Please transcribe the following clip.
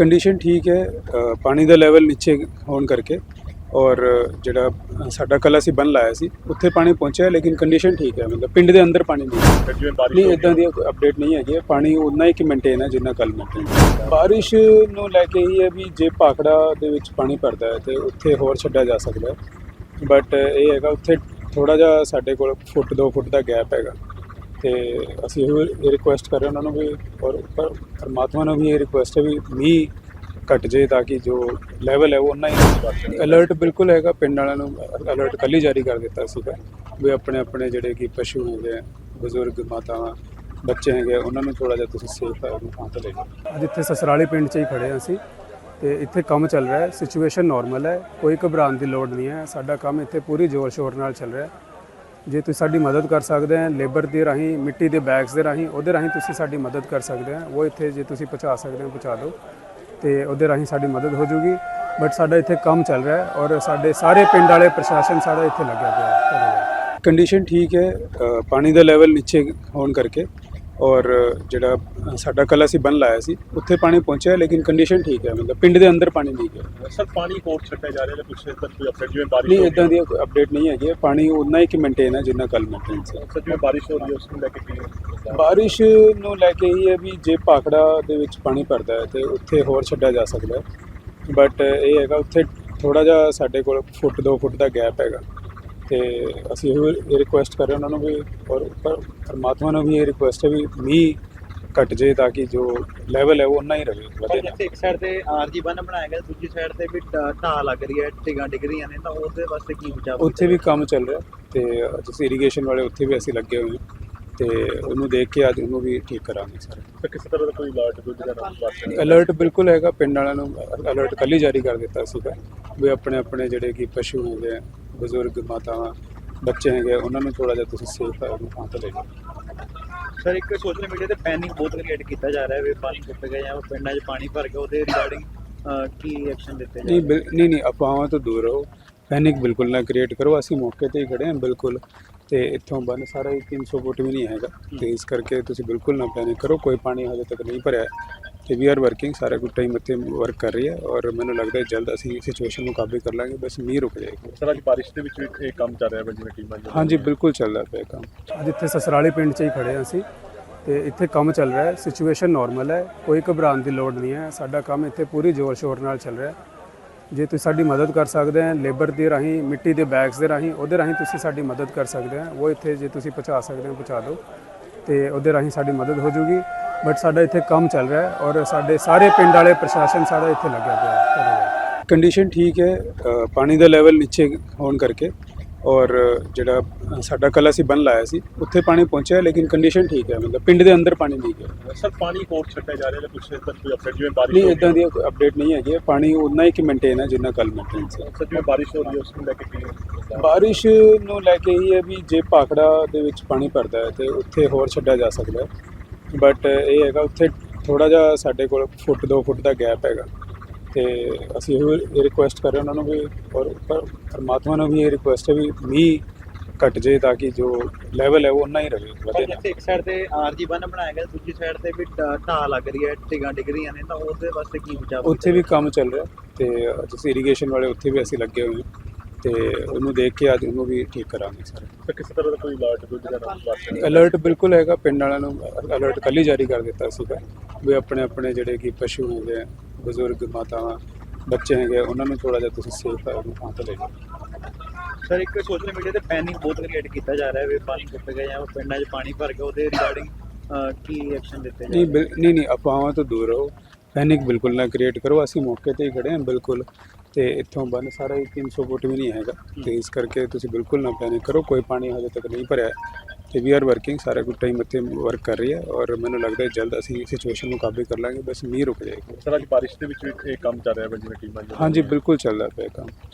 Condition ਠੀਕ ਹੈ ਪਾਣੀ ਦਾ ਲੈਵਲ ਨੀਚੇ ਹੋਣ ਕਰਕੇ ਔਰ ਜਿਹੜਾ ਸਾਡਾ ਕੱਲ੍ਹ ਅਸੀਂ ਬੰਨ ਲਾਇਆ ਸੀ ਉੱਥੇ ਪਾਣੀ ਪਹੁੰਚਿਆ ਲੇਕਿਨ ਕੰਡੀਸ਼ਨ ਠੀਕ ਹੈ ਮਤਲਬ ਪਿੰਡ ਦੇ ਅੰਦਰ ਪਾਣੀ ਨਹੀਂ। ਜਿਵੇਂ ਬਾਰਿਸ਼ ਨਹੀਂ ਇਦਾਂ ਦੀ ਕੋਈ ਅਪਡੇਟ ਨਹੀਂ ਹੈਗੀ। ਪਾਣੀ ਉਨਾ ਹੀ ਕਿ ਮੇਨਟੇਨ ਹੈ ਜਿੰਨਾ ਕੱਲ ਮੇਨਟੇਨ ਬਾਰਿਸ਼ ਨੂੰ ਲੈ ਕੇ ਹੀ ਹੈ ਵੀ ਜੇ ਪਾਖੜਾ ਦੇ ਵਿੱਚ ਪਾਣੀ ਭਰਦਾ ਹੈ ਤੇ ਉੱਥੇ ਹੋਰ ਛੱਡਿਆ ਜਾ ਸਕਦਾ ਬਟ ਇਹ ਹੈਗਾ ਉੱਥੇ ਥੋੜਾ ਜਿਹਾ ਸਾਡੇ ਕੋਲ ਫੁੱਟ 2 ਫੁੱਟ ਦਾ ਗੈਪ ਹੈਗਾ ਤੇ ਅਸੀਂ ਇਹ ਰਿਕੁਐਸਟ ਕਰ ਰਹੇ ਉਹਨਾਂ ਨੂੰ ਵੀ ਔਰ ਪਰਮਾਤਮਾ ਨੂੰ ਵੀ ਇਹ ਰਿਕੁਐਸਟ ਹੈ ਵੀ ਮੀਂਹ ਘਟ ਜੇ ਤਾਂ ਕਿ ਜੋ ਲੈਵਲ ਹੈ ਉਹ ਉਨਾ ਹੀ ਅਲਰਟ ਬਿਲਕੁਲ ਹੈਗਾ, ਪਿੰਡ ਵਾਲਿਆਂ ਨੂੰ ਅਲਰਟ ਕੱਲ੍ਹ ਹੀ ਜਾਰੀ ਕਰ ਦਿੱਤਾ ਸੀਗਾ ਵੀ ਆਪਣੇ ਆਪਣੇ ਜਿਹੜੇ ਕਿ ਪਸ਼ੂ ਹੈਗੇ ਆ, ਬਜ਼ੁਰਗ ਮਾਤਾਵਾਂ, ਬੱਚੇ ਹੈਗੇ ਉਹਨਾਂ ਨੂੰ ਥੋੜਾ ਜਿਹਾ ਤੁਸੀਂ ਸੇਫ ਹੈ, ਉਹਨਾਂ ਤੋਂ ਲੈ ਜਾਓ। ਅੱਜ ਇੱਥੇ ਸਸਰਾਲੀ ਪਿੰਡ 'ਚ ਹੀ ਖੜੇ ਹਾਂ ਅਸੀਂ ਤੇ ਇੱਥੇ ਕੰਮ ਚੱਲ ਰਿਹਾ ਹੈ ਸਿਚੁਏਸ਼ਨ ਨਾਰਮਲ ਹੈ, ਕੋਈ ਘਬਰਾਉਣ ਦੀ ਲੋੜ ਨਹੀਂ ਹੈ, ਸਾਡਾ ਕੰਮ ਇੱਥੇ ਪੂਰੀ ਜ਼ੋਰ ਸ਼ੋਰ ਨਾਲ ਚੱਲ ਰਿਹਾ ਹੈ। ਜੇ ਤੁਸੀਂ ਸਾਡੀ ਮਦਦ ਕਰ ਸਕਦੇ ਹੋ ਲੇਬਰ ਦੇ ਰਾਹੀਂ, ਮਿੱਟੀ ਦੇ ਬੈਗਸ ਦੇ ਰਾਹੀਂ, ਉਹਦੇ ਰਾਹੀਂ ਤੁਸੀਂ ਸਾਡੀ ਮਦਦ ਕਰ ਸਕਦੇ ਹੋ ਉਹ ਇੱਥੇ ਜੇ ਤੁਸੀਂ ਪਹੁੰਚਾ ਸਕਦੇ ਹੋ ਪਹੁੰਚਾ ਦਿਓ। ਤੇ ਉਹਦੇ ਰਾਹੀਂ ਸਾਡੀ ਮਦਦ ਹੋ ਜੂਗੀ। ਬਟ ਸਾਡਾ ਇੱਥੇ ਕੰਮ ਚੱਲ ਰਿਹਾ ਹੈ ਔਰ ਸਾਡੇ ਸਾਰੇ ਪਿੰਡ ਵਾਲੇ ਪ੍ਰਸ਼ਾਸਨ ਸਾਡਾ ਇੱਥੇ ਲੱਗਿਆ ਪਿਆ ਹੈ। ਕੰਡੀਸ਼ਨ ਠੀਕ ਹੈ ਪਾਣੀ ਦਾ ਲੈਵਲ ਨੀਚੇ ਹੋਣ ਕਰਕੇ। ਔਰ ਜਿਹੜਾ ਸਾਡਾ ਕੱਲ੍ਹ ਅਸੀਂ ਬੰਨ ਲਾਇਆ ਸੀ ਉੱਥੇ ਪਾਣੀ ਪਹੁੰਚਿਆ ਲੇਕਿਨ ਕੰਡੀਸ਼ਨ ਠੀਕ ਹੈ ਮਤਲਬ ਪਿੰਡ ਦੇ ਅੰਦਰ ਪਾਣੀ ਨਹੀਂ ਹੈ। ਸਰ ਪਾਣੀ ਹੋਰ ਛੱਡਿਆ ਜਾ ਰਿਹਾ ਹੈ ਕੁਛ ਤੱਕ ਕੋਈ ਅਪਡੇਟ ਜਿਵੇਂ ਬਾਰਿਸ਼ ਨਹੀਂ ਇਦਾਂ ਦੀ ਕੋਈ ਅਪਡੇਟ ਨਹੀਂ ਹੈਗੀ। ਪਾਣੀ ਉਨਾ ਹੀ ਕਿ ਮੇਨਟੇਨ ਹੈ ਜਿੰਨਾ ਕੱਲ ਮੇਨਟੇਨ ਸੀ। ਸਰ ਜਿਵੇਂ ਬਾਰਿਸ਼ ਹੋ ਰਹੀ ਹੈ ਉਸ ਨੂੰ ਲੈ ਕੇ ਕੀ ਬਾਰਿਸ਼ ਨੂੰ ਲੈ ਕੇ ਹੀ ਹੈ ਵੀ ਜੇ ਪਾਖੜਾ ਦੇ ਵਿੱਚ ਪਾਣੀ ਭਰਦਾ ਹੈ ਤੇ ਉੱਥੇ ਹੋਰ ਛੱਡਿਆ ਜਾ ਸਕਦਾ ਹੈ। ਬਟ ਇਹ ਹੈਗਾ ਉੱਥੇ ਥੋੜਾ ਜਿਹਾ ਸਾਡੇ ਕੋਲ ਫੁੱਟ 2 ਫੁੱਟ ਦਾ ਗੈਪ ਹੈਗਾ। ਤੇ ਅਸੀਂ ਇਹ ਰਿਕੁਐਸਟ ਕਰ ਰਹੇ ਉਹਨਾਂ ਨੂੰ ਵੀ ਔਰ ਪਰ ਪਰਮਾਤਮਾ ਨੂੰ ਵੀ ਇਹ ਰਿਕੁਐਸਟ ਹੈ ਵੀ ਮੀਂਹ ਘਟ ਜੇ ਤਾਂ ਕਿ ਜੋ ਲੈਵਲ ਹੈ ਉਹ ਉਨਾ ਹੀ ਰਹੇ ਵਧੇ ਨਾ। ਇੱਕ ਸਾਈਡ ਤੇ ਆਰਜੀ ਬੰਨ ਬਣਾਇਆ ਗਿਆ ਦੂਜੀ ਸਾਈਡ ਤੇ ਵੀ ਢਾ- ਢਾਹ ਲੱਗ ਰਹੀ ਹੈ ਟਿਗਾ ਡਿੱਗ ਰਹੀਆਂ ਨੇ ਤਾਂ ਉਹਦੇ ਵਾਸਤੇ ਕੀ ਬਚਾਅ ਉੱਥੇ ਵੀ ਕੰਮ ਚੱਲ ਰਿਹਾ ਤੇ ਜਿਸ ਇਰੀਗੇਸ਼ਨ ਵਾਲੇ ਉੱਥੇ ਵੀ ਅਸੀਂ ਲੱਗੇ ਹੋਏ ਹਾਂ ਤੇ ਉਹਨੂੰ ਦੇਖ ਕੇ ਅੱਜ ਉਹਨੂੰ ਵੀ ਠੀਕ ਕਰਾਂਗੇ ਸਰ। ਕਿਸੇ ਤਰ੍ਹਾਂ ਦਾ ਕੋਈ ਅਲਰਟ ਨਾਮ ਵਾਸਤੇ ਅਲਰਟ ਬਿਲਕੁਲ ਹੈਗਾ ਪਿੰਡ ਵਾਲਿਆਂ ਨੂੰ ਅਲਰਟ ਕੱਲ੍ਹ ਹੀ ਜਾਰੀ ਕਰ ਦਿੱਤਾ ਸੀਗਾ ਵੀ ਆਪਣੇ ਆਪਣੇ ਜਿਹੜੇ ਕਿ ਪਸ਼ੂ ਹੈਗੇ ਆ ਬਜ਼ੁਰਗ ਮਾਤਾਵਾਂ ਬੱਚੇ ਹੈਗੇ ਉਹਨਾਂ ਨੂੰ ਥੋੜਾ ਜਿਹਾ ਤੁਸੀਂ ਸੇਫ ਥਾਂ ਤੇ ਲੈ ਜਾਓ। ਸਰ ਇੱਕ ਸੋਸ਼ਲ ਮੀਡੀਆ ਤੇ ਪੈਨਿਕ ਬਹੁਤ ਕ੍ਰੀਏਟ ਕੀਤਾ ਜਾ ਰਿਹਾ ਵੀ ਪਾਣੀ ਟੁੱਟ ਗਿਆ ਜਾਂ ਪਿੰਡਾਂ 'ਚ ਪਾਣੀ ਭਰ ਗਿਆ ਉਹਦੇ ਰਿਗਾਰਡਿੰਗ ਕੀ ਐਕਸ਼ਨ ਦਿੱਤੇ ਜਾ ਨਹੀਂ ਨਹੀਂ ਨਹੀਂ ਅਫਵਾਹਾਂ ਤੋਂ ਦੂਰ ਰਹੋ। ਪੈਨਿਕ ਬਿਲਕੁਲ ਨਾ ਕ੍ਰੀਏਟ ਕਰੋ ਅਸੀਂ ਮੌਕੇ ਤੇ ਹੀ ਖੜੇ ਹਾਂ ਬਿਲਕੁਲ। ਤੇ ਇੱਥੋਂ ਬੰਨ ਸਾਰਾ ਹੀ 300 ਫੁੱਟ ਵੀ ਨਹੀਂ ਹੈਗਾ। ਤੇ ਇਸ ਕਰਕੇ ਤੁਸੀਂ ਬਿਲਕੁਲ ਨਾ ਪੈਨਿਕ ਕਰੋ ਕੋਈ ਪਾਣੀ ਹਜੇ ਤੱਕ ਨਹੀਂ ਭਰਿਆ ਤੇ ਵੀ ਆਰ ਵਰਕਿੰਗ ਸਾਰਾ ਕੁਝ ਟਾਈਮ ਇੱਥੇ ਵਰਕ ਕਰ ਰਹੀ ਹੈ ਔਰ ਮੈਨੂੰ ਲੱਗਦਾ ਹੈ ਜਲਦ ਅਸੀਂ ਸਿਚੁਏਸ਼ਨ ਨੂੰ ਕਾਬੂ ਕਰ ਲਾਂਗੇ ਬਸ ਮੀਂਹ ਰੁਕ ਜਾਏਗਾ। ਸਰ ਅੱਜ ਬਾਰਿਸ਼ ਦੇ ਵਿੱਚ ਵੀ ਇਹ ਕੰਮ ਚੱਲ ਰਿਹਾ ਹੈ ਜਿਵੇਂ ਟੀਮਾਂ ਜੋ ਹਾਂਜੀ ਬਿਲਕੁਲ ਚੱਲਦਾ ਪਿਆ ਕੰਮ। ਅੱਜ ਇੱਥੇ ਸਸਰਾਲੀ ਪਿੰਡ 'ਚ ਹੀ ਖੜੇ ਹਾਂ ਅਸੀਂ ਤੇ ਇੱਥੇ ਕੰਮ ਚੱਲ ਰਿਹਾ ਹੈ ਸਿਚੁਏਸ਼ਨ ਨਾਰਮਲ ਹੈ ਕੋਈ ਘਬਰਾਉਣ ਦੀ ਲੋੜ ਨਹੀਂ ਹੈ ਸਾਡਾ ਕੰਮ ਇੱਥੇ ਪੂਰੀ ਜ਼ੋਰ ਸ਼ੋਰ ਨਾਲ ਚੱਲ ਰਿਹਾ ਹੈ। ਜੇ ਤੁਸੀਂ ਸਾਡੀ ਮਦਦ ਕਰ ਸਕਦੇ ਹੋ ਲੇਬਰ ਦੇ ਰਾਹੀਂ ਮਿੱਟੀ ਦੇ ਬੈਗਸ ਦੇ ਰਾਹੀਂ ਉਹਦੇ ਰਾਹੀਂ ਤੁਸੀਂ ਸਾਡੀ ਮਦਦ ਕਰ ਸਕਦੇ ਹੋ। ਉਹ ਇੱਥੇ ਜੇ ਤੁਸੀਂ ਪਹੁੰਚਾ ਸਕਦੇ ਹੋ ਪਹੁੰਚਾ ਦਿਓ ਤੇ ਉਹਦੇ ਰਾਹੀਂ ਸਾਡੀ ਮਦਦ ਹੋ ਜੂਗੀ। ਬਟ ਸਾਡਾ ਇੱਥੇ ਕੰਮ ਚੱਲ ਰਿਹਾ ਹੈ ਔਰ ਸਾਡੇ ਸਾਰੇ ਪਿੰਡ ਵਾਲੇ ਪ੍ਰਸ਼ਾਸਨ ਸਾਡਾ ਇੱਥੇ ਲੱਗਿਆ ਪਿਆ ਹੈ। ਕੰਡੀਸ਼ਨ ਠੀਕ ਹੈ ਪਾਣੀ ਦਾ ਲੈਵਲ ਨੀਚੇ ਹੋਣ ਕਰਕੇ ਔਰ ਜਿਹੜਾ ਸਾਡਾ ਕੱਲ੍ਹ ਅਸੀਂ ਬੰਨ ਲਾਇਆ ਸੀ ਉੱਥੇ ਪਾਣੀ ਪਹੁੰਚਿਆ ਲੇਕਿਨ ਕੰਡੀਸ਼ਨ ਠੀਕ ਹੈ ਮਤਲਬ ਪਿੰਡ ਦੇ ਅੰਦਰ ਪਾਣੀ ਨਹੀਂ ਹੈ। ਸਰ ਪਾਣੀ ਹੋਰ ਛੱਡਿਆ ਜਾ ਰਿਹਾ ਹੈ ਕੁਛ ਤੱਕ ਕੋਈ ਅਪਡੇਟ ਜਿਵੇਂ ਬਾਰਿਸ਼ ਨਹੀਂ ਹੋ ਇਦਾਂ ਦੀ ਕੋਈ ਅਪਡੇਟ ਨਹੀਂ ਹੈਗੀ ਹੈ। ਪਾਣੀ ਉਨਾ ਹੀ ਕਿ ਮੇਨਟੇਨ ਹੈ ਜਿੰਨਾ ਕੱਲ ਮੇਨਟੇਨ ਸੀ। ਸਰ ਜਿਵੇਂ ਬਾਰਿਸ਼ ਹੋ ਰਹੀ ਹੈ ਉਸ ਨੂੰ ਲੈ ਕੇ ਕੀ ਬਾਰਿਸ਼ ਨੂੰ ਲੈ ਕੇ ਹੀ ਹੈ ਵੀ ਜੇ ਪਾਖੜਾ ਦੇ ਵਿੱਚ ਪਾਣੀ ਭਰਦਾ ਹੈ ਤੇ ਉੱਥੇ ਹੋਰ ਛੱਡਿਆ ਜਾ ਸਕਦਾ ਹੈ। ਬਟ ਇਹ ਹੈਗਾ ਉੱਥੇ ਥੋੜਾ ਜਿਹਾ ਸਾਡੇ ਕੋਲ ਫੁੱਟ 2 ਫੁੱਟ ਦਾ ਗੈਪ ਹੈਗਾ। ਤੇ ਅਸੀਂ ਇਹ ਰਿਕੁਐਸਟ ਕਰ ਰਹੇ ਉਹਨਾਂ ਨੂੰ ਵੀ ਔਰ ਪਰ ਪਰਮਾਤਮਾ ਨੂੰ ਵੀ ਇਹ ਰਿਕੁਐਸਟ ਹੈ ਵੀ ਮੀਂਹ ਘਟ ਜੇ ਤਾਂ ਕਿ ਜੋ ਲੈਵਲ ਹੈ ਉਹ ਉਨਾ ਹੀ ਰਹੇ ਵਧੇ ਨਾ। ਇੱਕ ਸਾਈਡ ਤੇ ਆਰਜੀ ਬੰਨ ਬਣਾਇਆ ਗਿਆ ਦੂਜੀ ਸਾਈਡ ਤੇ ਵੀ ਢਾਹ ਲੱਗ ਰਹੀ ਹੈ ਟਿਗਾ ਡਿੱਗ ਰਹੀਆਂ ਨੇ ਤਾਂ ਉਹਦੇ ਵਾਸਤੇ ਕੀ ਬਚਾਅ ਉੱਥੇ ਵੀ ਕੰਮ ਚੱਲ ਰਿਹਾ ਤੇ ਜਿਸ ਇਰੀਗੇਸ਼ਨ ਵਾਲੇ ਉੱਥੇ ਵੀ ਅਸੀਂ ਲੱਗੇ ਹੋਏ ਹਾਂ। ਤੇ ਉਹਨੂੰ ਦੇਖ ਕੇ ਅੱਜ ਉਹਨੂੰ ਵੀ ਠੀਕ ਕਰਾਂਗੇ ਸਰ। ਕਿਸੇ ਤਰ੍ਹਾਂ ਦਾ ਕੋਈ ਅਲਰਟ ਦਾ ਨਾਮ ਵਾਸਤੇ ਅਲਰਟ ਬਿਲਕੁਲ ਹੈਗਾ ਪਿੰਡ ਵਾਲਿਆਂ ਨੂੰ ਅਲਰਟ ਕੱਲ੍ਹ ਹੀ ਜਾਰੀ ਕਰ ਦਿੱਤਾ ਸੀਗਾ ਵੀ ਆਪਣੇ ਆਪਣੇ ਜਿਹੜੇ ਕਿ ਪਸ਼ੂ ਹੈਗੇ ਆ ਬਜ਼ੁਰਗ ਮਾਤਾਵਾਂ ਬੱਚੇ ਹੈਗੇ ਉਹਨਾਂ ਨੂੰ ਥੋੜਾ ਜਿਹਾ ਤੁਸੀਂ ਸੇਫ ਥਾਂ ਤੇ ਲੈ ਜਾਓ। ਸਰ ਇੱਕ ਸੋਸ਼ਲ ਮੀਡੀਆ ਤੇ ਪੈਨਿਕ ਬਹੁਤ ਕ੍ਰੀਏਟ ਕੀਤਾ ਜਾ ਰਿਹਾ ਹੈ ਵੀ ਪਾਣੀ ਟੁੱਟ ਗਿਆ ਜਾਂ ਪਿੰਡਾਂ 'ਚ ਪਾਣੀ ਭਰ ਗਿਆ ਉਹਦੇ ਰਿਗਾਰਡਿੰਗ ਕੀ ਐਕਸ਼ਨ ਦਿੱਤੇ ਜਾ ਨਹੀਂ ਬਿਲ- ਨਹੀਂ ਨਹੀਂ ਅਫਵਾਹਾਂ ਤੋਂ ਦੂਰ ਰਹੋ। ਪੈਨਿਕ ਬਿਲਕੁਲ ਨਾ ਕ੍ਰੀਏਟ ਕਰੋ ਅਸੀਂ ਮੌਕੇ ਤੇ ਹੀ ਖੜੇ ਹਾਂ ਬਿਲਕੁਲ। ਤੇ ਇੱਥੋਂ ਬੰਨ ਸਾਰਾ ਹੀ 300 ਫੁੱਟ ਵੀ ਨਹੀਂ ਹੈਗਾ। ਤੇ ਇਸ ਕਰਕੇ ਤੁਸੀਂ ਬਿਲਕੁਲ ਨਾ ਪੈਨਿਕ ਕਰੋ ਕੋਈ ਪਾਣੀ ਹਜੇ ਤੱਕ ਨਹੀਂ ਭਰਿਆ। ਤੇ ਵੀ ਆਰ ਵਰਕਿੰਗ ਸਾਰਾ ਕੁਝ ਟਾਈਮ ਇੱਥੇ ਵਰਕ ਕਰ ਰਹੀ ਹੈ ਔਰ ਮੈਨੂੰ ਲੱਗਦਾ ਹੈ ਜਲਦ ਅਸੀਂ ਸਿਚੁਏਸ਼ਨ ਨੂੰ ਕਾਬੂ ਕਰ ਲਾਂਗੇ ਬਸ ਮੀਂਹ ਰੁਕ ਜਾਏਗਾ। ਸਰ ਅੱਜ ਬਾਰਿਸ਼ ਦੇ ਵਿੱਚ ਵੀ ਇਹ ਕੰਮ ਚੱਲ ਰਿਹਾ ਹੈ ਜਿਵੇਂ ਟੀਮਾਂ ਹਾਂਜੀ ਬਿਲਕੁਲ ਚੱਲਦਾ ਪਿਆ ਕੰਮ।